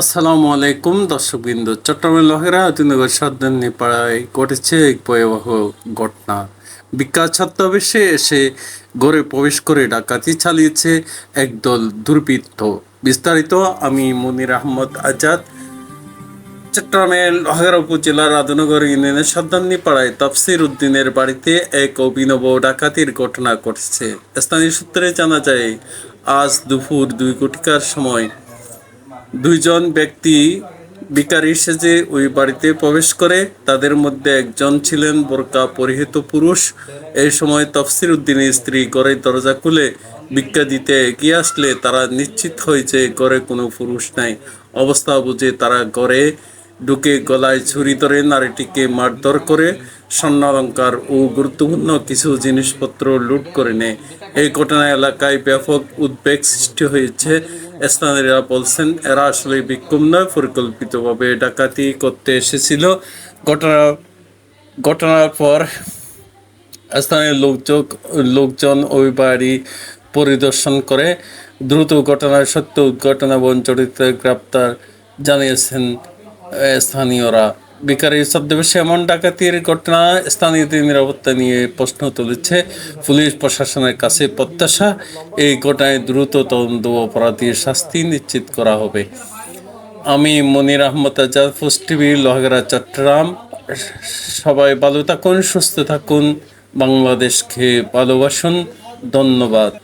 আসসালামু আলাইকুম, দর্শকবৃন্দ। চট্টগ্রামের লহেরা আদিনগর সাদ্দান্নি পাড়ায় ঘটেছে এক ভয়াবহ ঘটনা। বিখ্যাত ছদ্মবেশে এসে ঘরে প্রবেশ করে ডাকাতি চালিয়েছে একদল দুর্বৃত্ত। বিস্তারিত আমি মনির আহমদ আজাদ। চট্টগ্রামের লহেরা উপজেলার আদনগর ইউনিয়নের সাদ্দান্নি পাড়ায় তাফসির উদ্দিনের বাড়িতে এক অভিনব ডাকাতির ঘটনা ঘটেছে। স্থানীয় সূত্রে জানা যায়, আজ দুপুর দুই কোটিকার সময় দুইজন ব্যক্তি বিকারি সেজে ওই বাড়িতে প্রবেশ করে। তাদের মধ্যে একজন ছিলেন বোরকা পরিহিত পুরুষ। এই সময় তফসির উদ্দিনের স্ত্রী গড়ে দরজা খুলে ভিক্ষা দিতে এগিয়ে আসলে তারা নিশ্চিত হয়েছে গড়ে কোনো পুরুষ নাই। অবস্থা বুঝে তারা ঘরে ঢুকে গলায় ছুরি ধরে নারীটিকে মারধর করে স্বর্ণালঙ্কার ও গুরুত্বপূর্ণ কিছু জিনিসপত্র লুট করে নেয়। এই ঘটনা এলাকায় ব্যাপক উদ্বেগ সৃষ্টি হয়েছে, স্থানীয়রা বলছেন, এরা আসলে বিক্ষোভ নয়, পরিকল্পিতভাবে ডাকাতি করতে এসেছিল। ঘটনা, ঘটনার পর স্থানীয় লোকজন লোকজন ওই বাড়ি পরিদর্শন করে। দ্রুত ঘটনার সত্য ঘটনা জড়িত গ্রেপ্তার জানিয়েছেন স্থানীয়রা। বেকারি ছদ্মবেশে এমন ডাকাতির ঘটনা স্থানীয়দের নিরাপত্তা নিয়ে প্রশ্ন তুলেছে পুলিশ প্রশাসনের কাছে প্রত্যাশা এই ঘটনায় দ্রুত তদন্ত অপরাধীর শাস্তি নিশ্চিত করা হবে। আমি মনির আহমদ, আজাদ পোস্ট টিভি, লোহাগড়া, চট্টগ্রাম। সবাই ভালো থাকুন, সুস্থ থাকুন, বাংলাদেশকে ভালোবাসুন। ধন্যবাদ।